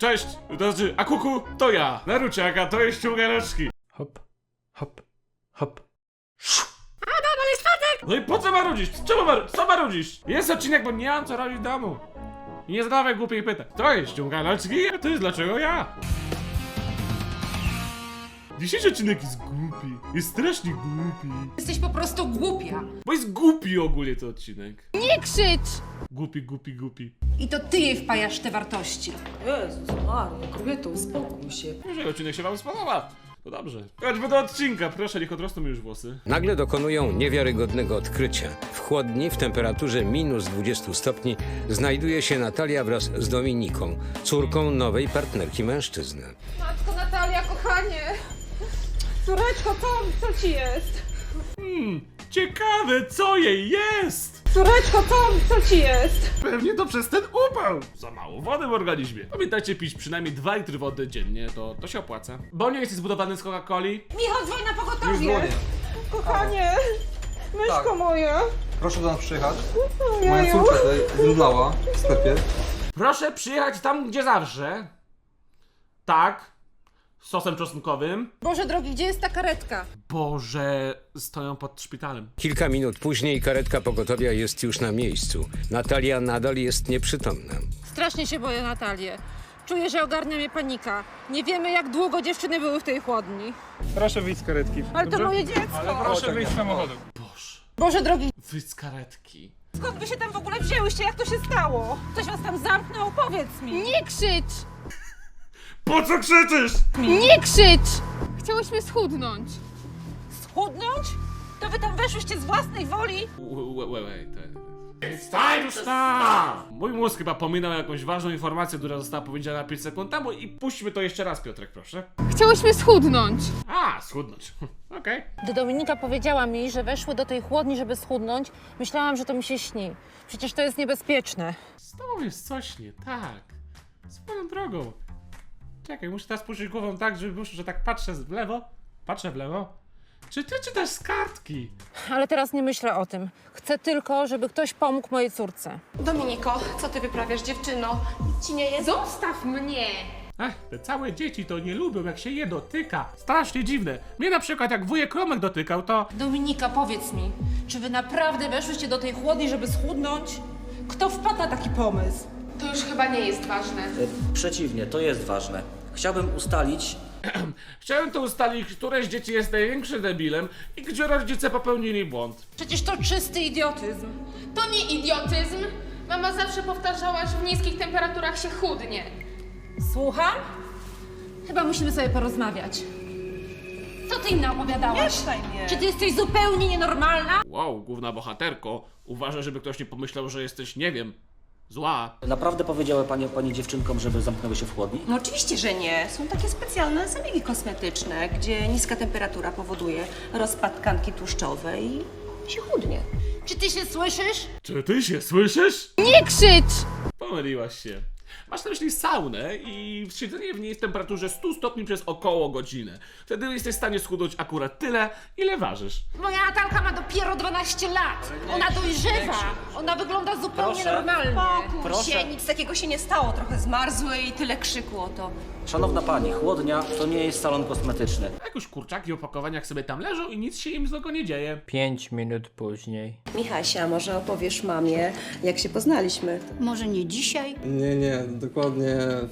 Cześć, to znaczy, a kuku, to ja, Naruciaka, to jest ściągareczki. Hop, hop, hop. No i po co marudzisz? Czemu mar co marudzisz? Jest odcinek, bo nie mam co robić w domu. I nie zadawaj głupich pytań. To jest ściągareczki, a to jest dlaczego ja. Dzisiejszy odcinek jest głupi. Jest strasznie głupi. Jesteś po prostu głupia. Bo jest głupi ogólnie ten odcinek. Nie krzycz! Głupi, głupi, głupi. I to ty jej wpajasz te wartości. Jezus Maria, kobieto, uspokój się. Jeżeli odcinek się wam spodoba, to dobrze. Chodźmy do odcinka, proszę, niech odrosną mi już włosy. Nagle dokonują niewiarygodnego odkrycia. W chłodni, w temperaturze minus 20 stopni, znajduje się Natalia wraz z Dominiką, córką nowej partnerki mężczyzny. Matko! Córeczko, co, co ci jest? Hmm, ciekawe, co jej jest! Córeczko, co, co ci jest? Pewnie to przez ten upał. Za mało wody w organizmie. Pamiętajcie pić przynajmniej 2 litry wody dziennie, to, to się opłaca. Bo nie jest zbudowany z Coca-Coli. Michał, dzwoń na pogotowie! Kochanie! Myszko Tak. moja! Proszę do nas przyjechać. Moja Ojeju. córka tutaj zemdlała w sklepie. Proszę przyjechać tam, gdzie zawsze. Tak. Z sosem czosnkowym. Boże drogi, gdzie jest ta karetka? Boże, stoją pod szpitalem. Kilka minut później karetka pogotowia jest już na miejscu. Natalia nadal jest nieprzytomna. Strasznie się boję Natalię. Czuję, że ogarnia mnie panika. Nie wiemy, jak długo dziewczyny były w tej chłodni. Proszę wyjść z karetki. Ale to moje dziecko! Proszę wyjść z samochodu. Boże. Boże drogi, Wy z karetki. skąd wy się tam w ogóle wzięłyście? Jak to się stało? Ktoś was tam zamknął? Powiedz mi! Nie krzycz! Po co krzyczysz? Nie krzycz! Chciałyśmy schudnąć. Schudnąć? To wy tam weszłyście z własnej woli? Wait, It's time to stop! Mój mózg chyba pominął jakąś ważną informację, która została powiedziana 5 sekund temu i puśćmy to jeszcze raz, Piotrek, proszę. Chciałyśmy schudnąć. A, schudnąć. Okej. Gdy Dominika powiedziała mi, że weszły do tej chłodni, żeby schudnąć, myślałam, że to mi się śni. Przecież to jest niebezpieczne. Z tobą jest coś nie tak. Swoją drogą. Czekaj, muszę teraz puścić głową tak, żeby wyszło, że tak patrzę w lewo. Patrzę w lewo. Czy ty czytasz z kartki? Ale teraz nie myślę o tym. Chcę tylko, żeby ktoś pomógł mojej córce. Dominiko, co ty wyprawiasz, dziewczyno? Ci nie jest? Zostaw mnie! Ech, te całe dzieci to nie lubią, jak się je dotyka. Strasznie dziwne. Mnie na przykład, jak wujek Romek dotykał, to... Dominika, powiedz mi, czy wy naprawdę weszłyście do tej chłodni, żeby schudnąć? Kto wpadł na taki pomysł? To już chyba nie jest ważne. Przeciwnie, to jest ważne. Chciałbym ustalić, Chciałem tu ustalić, które z dzieci jest największym debilem i gdzie rodzice popełnili błąd. Przecież to czysty idiotyzm. To nie idiotyzm. Mama zawsze powtarzała, że w niskich temperaturach się chudnie. Słucham? Chyba musimy sobie porozmawiać. Co ty im opowiadałaś? Czy ty jesteś zupełnie nienormalna? Wow, główna bohaterko, uważaj, żeby ktoś nie pomyślał, że jesteś, nie wiem, zła. naprawdę powiedziały panie, panie dziewczynkom, żeby zamknęły się w chłodni? No oczywiście, że nie. Są takie specjalne zabiegi kosmetyczne, gdzie niska temperatura powoduje rozpad tkanki tłuszczowej i się chudnie. Czy ty się słyszysz? Czy ty się słyszysz? Nie krzycz! Pomyliłaś się. Masz na myśli saunę i siedzenie w niej w temperaturze 100 stopni przez około godzinę. Wtedy jesteś w stanie schudnąć akurat tyle, ile ważysz. Moja Natalka ma dopiero 12 lat. Ona dojrzewa. Ona wygląda zupełnie Proszę. normalnie. Proszę. Się, nic takiego się nie stało. Trochę zmarzły i tyle krzyku o to. Szanowna pani, chłodnia to nie jest salon kosmetyczny. Jakoś kurczaki w opakowaniach sobie tam leżą i nic się im złego nie dzieje. Pięć minut później. Michasia, może opowiesz mamie, jak się poznaliśmy? Może nie dzisiaj? Nie, nie, dokładnie e,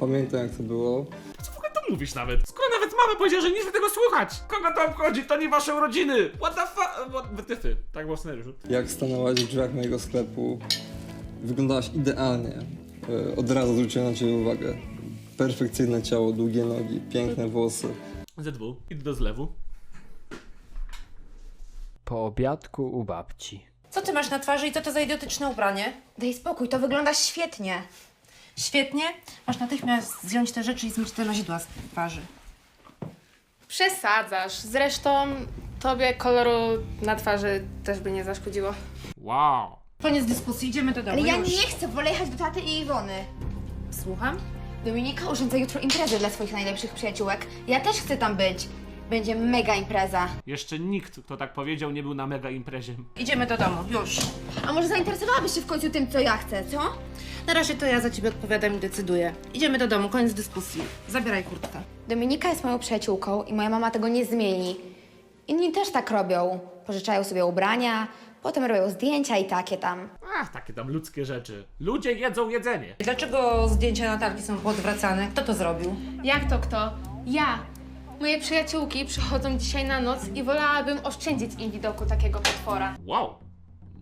pamiętam jak to było. Co w ogóle to mówisz nawet? Skoro nawet mama powiedziała, że nie chce tego słuchać! Kogo to obchodzi? To nie wasze urodziny! What the fuck? What... Ty, ty. Tak było w scenariuszu. Jak stanęłaś w drzwiach mojego sklepu, wyglądałaś idealnie. E, Od razu zwróciłem na ciebie uwagę. Perfekcyjne ciało, długie nogi, piękne włosy. ZW. Idę do zlewu. Po obiadku u babci. Co ty masz na twarzy i co to za idiotyczne ubranie? Daj spokój, to wygląda świetnie. Świetnie. Masz natychmiast zdjąć te rzeczy i zmyć te mazidła z twarzy. Przesadzasz. Zresztą tobie koloru na twarzy też by nie zaszkodziło. Wow. Koniec dyskusji, idziemy do domu. Ale ja już. nie chcę, wolę jechać do taty i Iwony. Słucham? Dominika urządza jutro imprezę dla swoich najlepszych przyjaciółek. Ja też chcę tam być. Będzie mega impreza. Jeszcze nikt, kto tak powiedział, nie był na mega imprezie. Idziemy do domu, już. A może zainteresowałabyś się w końcu tym, co ja chcę, co? Na razie to ja za ciebie odpowiadam i decyduję. Idziemy do domu, koniec dyskusji. Zabieraj kurtkę. Dominika jest moją przyjaciółką i moja mama tego nie zmieni. Inni też tak robią. Pożyczają sobie ubrania, potem robią zdjęcia i takie tam. Ach, takie tam ludzkie rzeczy. Ludzie jedzą jedzenie. Dlaczego zdjęcia Natalki są podwracane? Kto to zrobił? Jak to kto? Ja. Moje przyjaciółki przychodzą dzisiaj na noc i wolałabym oszczędzić im widoku takiego potwora. Wow,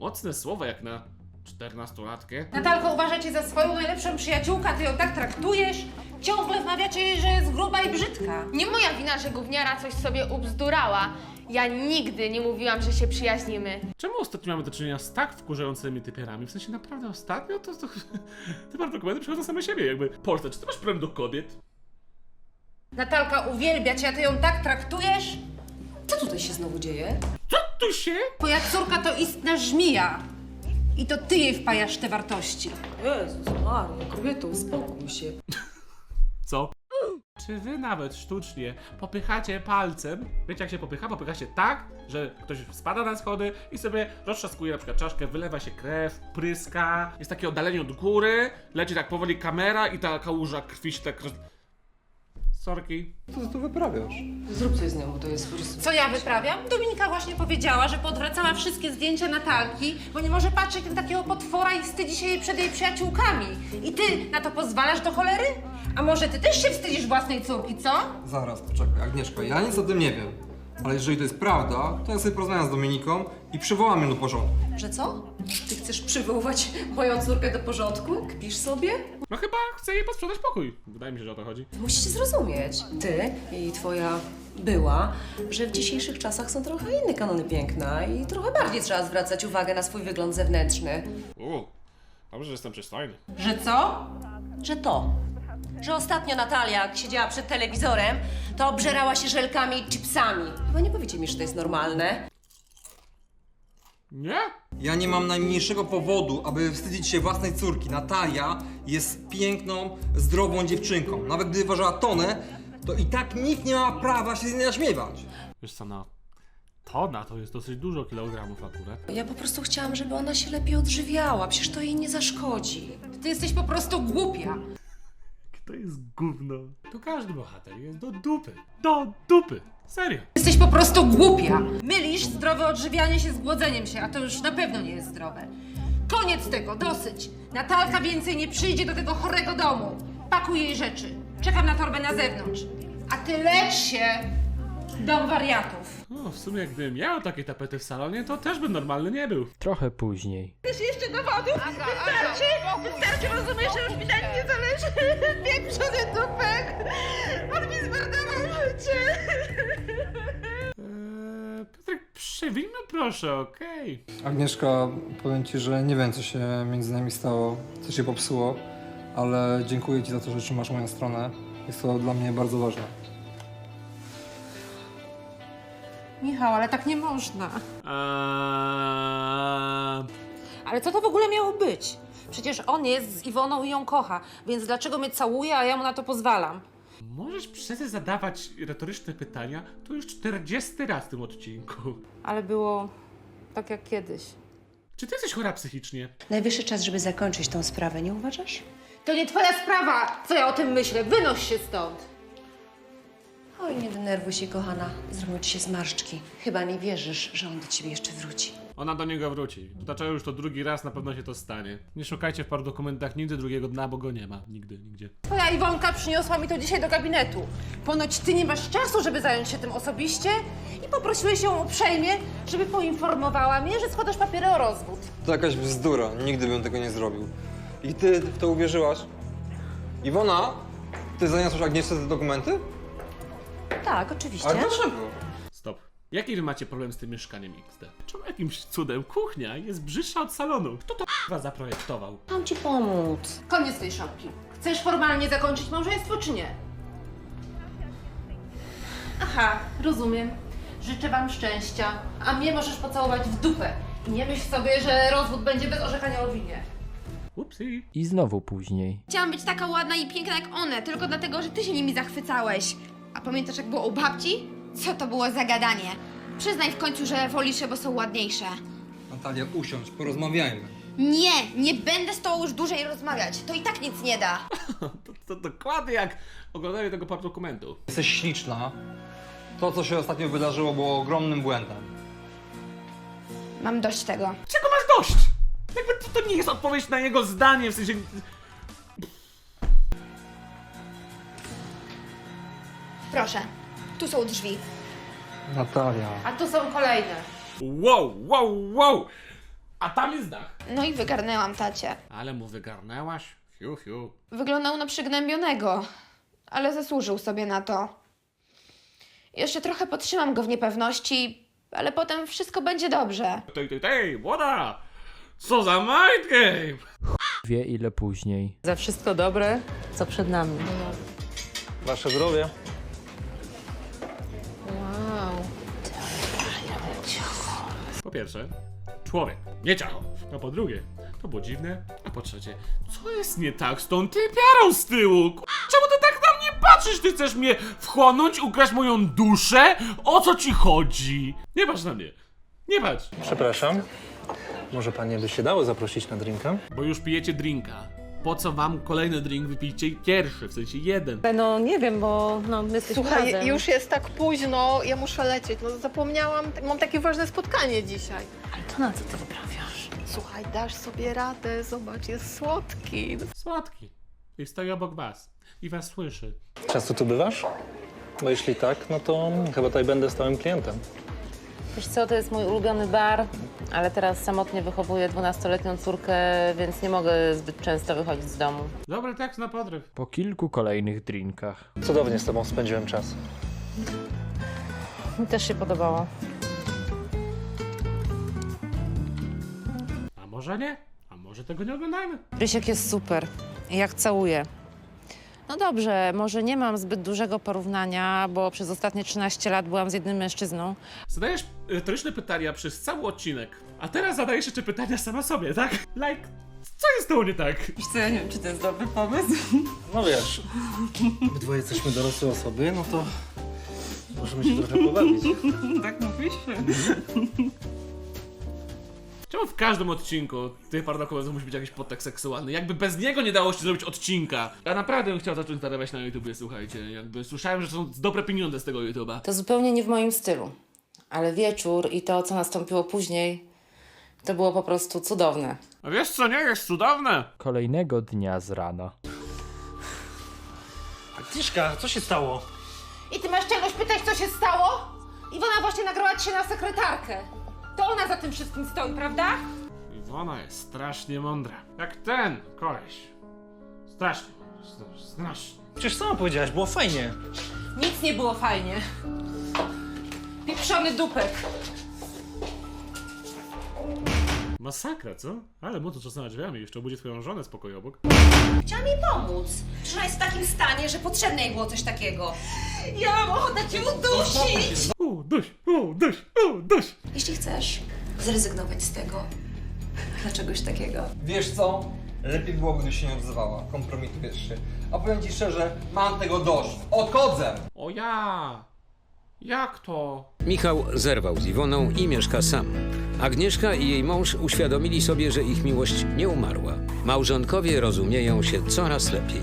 mocne słowa jak na czternastolatkę. Natalko, uważacie za swoją najlepszą przyjaciółkę, a ty ją tak traktujesz? Ciągle wmawiacie jej, że jest gruba i brzydka. Nie moja wina, że gówniara coś sobie ubzdurała. Ja nigdy nie mówiłam, że się przyjaźnimy. Czemu ostatnio mamy do czynienia z tak wkurzającymi typiarami? W sensie naprawdę ostatnio to, to te dokumenty przychodzą same siebie, jakby. Polska, czy ty masz problem do kobiet? Natalka uwielbia cię, a ty ją tak traktujesz? Co tutaj się znowu dzieje? Co tu się? Twoja córka to istna żmija. I to ty jej wpajasz te wartości. Jezus Maria, kobieto, uspokój się. Co? Czy wy nawet sztucznie popychacie palcem? Wiecie jak się popycha? Popycha się tak, że ktoś spada na schody i sobie roztrzaskuje na przykład czaszkę, wylewa się krew, pryska, jest takie oddalenie od góry, leci tak powoli kamera i ta kałuża krwi się tak roz... Sorki. Co ty tu wyprawiasz? Zrób coś z nią, bo to jest po prostu... Co ja wyprawiam? Dominika właśnie powiedziała, że podwracała wszystkie zdjęcia Natalki, bo nie może patrzeć na takiego potwora i wstydzi się jej przed jej przyjaciółkami. I ty na to pozwalasz do cholery? A może ty też się wstydzisz własnej córki, co? Zaraz, poczekaj, Agnieszka, ja nic o tym nie wiem. Ale jeżeli to jest prawda, to ja sobie porozmawiam z Dominiką i przywołam ją do porządku. Że co? Ty chcesz przywoływać moją córkę do porządku? Kpisz sobie? No chyba chce jej posprzątać pokój. Wydaje mi się, że o to chodzi. Musicie zrozumieć, ty i twoja była, że w dzisiejszych czasach są trochę inne kanony piękna i trochę bardziej trzeba zwracać uwagę na swój wygląd zewnętrzny. Uuu, dobrze, że jestem przystojny. Że co? Że to, że ostatnio Natalia, jak siedziała przed telewizorem, to obżerała się żelkami i chipsami. Chyba nie powiecie mi, że to jest normalne. Nie? Ja nie mam najmniejszego powodu, aby wstydzić się własnej córki. Natalia jest piękną, zdrową dziewczynką. Nawet gdy ważyła tonę, to i tak nikt nie ma prawa się z niej naśmiewać. Wiesz co, no... Tona to jest dosyć dużo kilogramów akurat. Ja po prostu chciałam, żeby ona się lepiej odżywiała, przecież to jej nie zaszkodzi. Ty jesteś po prostu głupia. To jest gówno. To każdy bohater jest do dupy. Do dupy. Serio. Jesteś po prostu głupia. Mylisz zdrowe odżywianie się z głodzeniem się, a to już na pewno nie jest zdrowe. Koniec tego, dosyć. Natalka więcej nie przyjdzie do tego chorego domu. Pakuj jej rzeczy. Czekam na torbę na zewnątrz. A ty lecz się, dom wariatów. No, w sumie gdybym miał takie tapety w salonie, to też bym normalny nie był. Trochę później. Eee, Piotrek, proszę, okej? Agnieszka, powiem ci, że nie wiem, co się między nami stało, co się popsuło, ale dziękuję ci za to, że trzymasz moją stronę. Jest to dla mnie bardzo ważne. Michał, ale tak nie można. Eee, Ale co to w ogóle miało być? Przecież on jest z Iwoną i ją kocha, więc dlaczego mnie całuje, a ja mu na to pozwalam? możesz przestać zadawać retoryczne pytania? To już 40 raz w tym odcinku. Ale było tak jak kiedyś. Czy ty jesteś chora psychicznie? Najwyższy czas, żeby zakończyć tą sprawę, nie uważasz? To nie twoja sprawa, co ja o tym myślę. Wynoś się stąd. Oj, nie denerwuj się, kochana. Zrobią ci się zmarszczki. Chyba nie wierzysz, że on do ciebie jeszcze wróci. Ona do niego wróci. Dlaczego już to drugi raz na pewno się to stanie. Nie szukajcie w paru dokumentach nigdy drugiego dna, bo go nie ma. Nigdy, nigdzie. Twoja Iwonka przyniosła mi to dzisiaj do gabinetu. Ponoć ty nie masz czasu, żeby zająć się tym osobiście i poprosiłeś ją uprzejmie, żeby poinformowała mnie, że składasz papiery o rozwód. To jakaś bzdura, nigdy bym tego nie zrobił. I ty w to uwierzyłaś? Iwona, ty zaniosłaś Agnieszce te dokumenty? Tak, oczywiście. Ale dlaczego? Stop. Jaki wy macie problem z tym mieszkaniem XD? Czemu jakimś cudem kuchnia jest brzydsza od salonu? Kto to k***wa zaprojektował? Mam ci pomóc. Koniec tej szopki. Chcesz formalnie zakończyć małżeństwo, czy nie? Aha, rozumiem. Życzę wam szczęścia, a mnie możesz pocałować w dupę. I nie myśl sobie, że rozwód będzie bez orzekania o winie. Upsi. I znowu później. Chciałam być taka ładna i piękna jak one, tylko dlatego, że ty się nimi zachwycałeś. A pamiętasz jak było u babci? Co to było za gadanie? Przyznaj w końcu, że wolisz je, bo są ładniejsze. Natalia, usiądź, porozmawiajmy. Nie, nie będę z tobą już dłużej rozmawiać. To i tak nic nie da. To, to dokładnie jak oglądanie tego par dokumentu. Jesteś śliczna. To, co się ostatnio wydarzyło, było ogromnym błędem. Mam dość tego. Czego masz dość? Jakby to, to nie jest odpowiedź na jego zdanie, w sensie... Proszę, tu są drzwi. Natalia. A tu są kolejne. Wow, wow, wow! A tam jest dach. No i wygarnęłam tacie. Ale mu wygarnęłaś? Fiu, fiu. Wyglądał na przygnębionego, ale zasłużył sobie na to. Jeszcze trochę potrzymam go w niepewności, ale potem wszystko będzie dobrze. Tej, tej, tej, młoda! Co za mind game! Wie ile później. Za wszystko dobre, co przed nami. Wasze zdrowie. Po pierwsze, człowiek, nie ciało. A po drugie, to było dziwne. A po trzecie, co jest nie tak z tą typiarą z tyłu? Ku- Czemu ty tak na mnie patrzysz? Ty chcesz mnie wchłonąć, ukraść moją duszę? O co ci chodzi? Nie patrz na mnie. Nie patrz, Przepraszam. Może panie by się dało zaprosić na drinka? bo już pijecie drinka. Po co wam kolejny drink? Wypijcie pierwszy, w sensie jeden. No nie wiem, bo no, my jesteśmy Słuchaj, razem. już jest tak późno, ja muszę lecieć. No zapomniałam, mam takie ważne spotkanie dzisiaj. Ale to na co ty wyprawiasz? Słuchaj, dasz sobie radę, zobacz, jest słodki. Słodki. I stoi obok was. I was słyszy. Często tu bywasz? Bo jeśli tak, no to chyba tutaj będę stałym klientem. Wiesz co, to jest mój ulubiony bar, ale teraz samotnie wychowuję 12-letnią córkę, więc nie mogę zbyt często wychodzić z domu. Dobry tekst na podryw. Po kilku kolejnych drinkach. Cudownie z tobą spędziłem czas. Mi też się podobało. A może nie? A może tego nie oglądajmy? Rysiek jest super. Jak całuję. No dobrze, może nie mam zbyt dużego porównania, bo przez ostatnie 13 lat byłam z jednym mężczyzną. Zadajesz retoryczne pytania przez cały odcinek, a teraz zadajesz jeszcze pytania sama sobie, tak? Like, co jest tą nie tak? Wiesz co, ja nie wiem, czy to jest dobry pomysł. No wiesz, obydwoje jesteśmy dorosłe osoby, no to możemy się trochę pobawić. tak mówisz? Czemu w każdym odcinku tych par dokumentów musi być jakiś podtekst seksualny? Jakby bez niego nie dało się zrobić odcinka. Ja naprawdę bym chciał zacząć zarabiać na YouTubie, słuchajcie. Jakby słyszałem, że są dobre pieniądze z tego YouTuba. To zupełnie nie w moim stylu. Ale wieczór i to, co nastąpiło później, to było po prostu cudowne. A wiesz co, nie jest cudowne? Kolejnego dnia z rana. Agnieszka, co się stało? I ty masz czegoś pytać, co się stało? Iwona właśnie nagrała ci się na sekretarkę. To ona za tym wszystkim stoi, prawda? Iwona jest strasznie mądra. Jak ten koleś. Strasznie. mądry, Strasznie. Przecież sama powiedziałaś, było fajnie. Nic nie było fajnie. Pieprzony dupek. Masakra, co? Ale mu to czasem drzwiami, jeszcze obudzi twoją żonę z pokoju obok. Chciałam jej pomóc. Przecież ona jest w takim stanie, że potrzebne jej było coś takiego. Ja mam ochotę cię udusić! U, duś, u, duś, u, duś. Jeśli chcesz zrezygnować z tego, dla czegoś takiego. Wiesz co? Lepiej byłoby, gdybyś się nie odzywała. Kompromitujesz się. A powiem ci szczerze, mam tego dość. Odchodzę! O ja! Jak to? Michał zerwał z Iwoną i mieszka sam. Agnieszka i jej mąż uświadomili sobie, że ich miłość nie umarła. Małżonkowie rozumieją się coraz lepiej.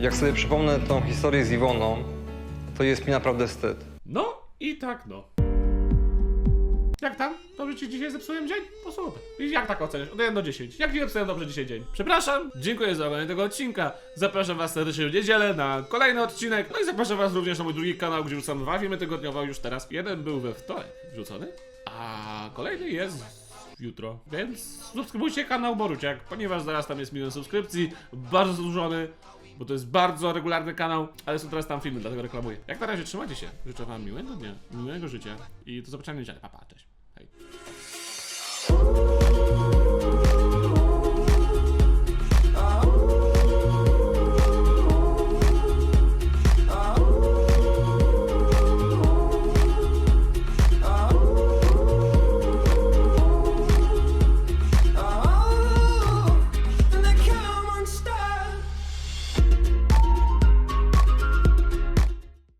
Jak sobie przypomnę tą historię z Iwoną, to jest mi naprawdę wstyd. No i tak no. Jak tam? Dobrze ci dzisiaj zepsułem dzień? To super. I jak tak oceniasz? Od 1 do 10. Jak ci zepsułem dobrze dzisiaj dzień? Przepraszam, dziękuję za oglądanie tego odcinka. Zapraszam was serdecznie w niedzielę na kolejny odcinek. No i zapraszam was również na mój drugi kanał, gdzie wrzucam dwa filmy tygodniowo już teraz. Jeden był we wtorek wrzucony, a kolejny jest jutro. Więc subskrybujcie kanał Boruciak, ponieważ zaraz tam jest milion subskrypcji. Bardzo zadłużony. Bo to jest bardzo regularny kanał, ale są teraz tam filmy, dlatego reklamuję. Jak na razie trzymajcie się. Życzę wam miłego dnia, miłego życia i do zobaczenia w niedzielę. Pa, pa.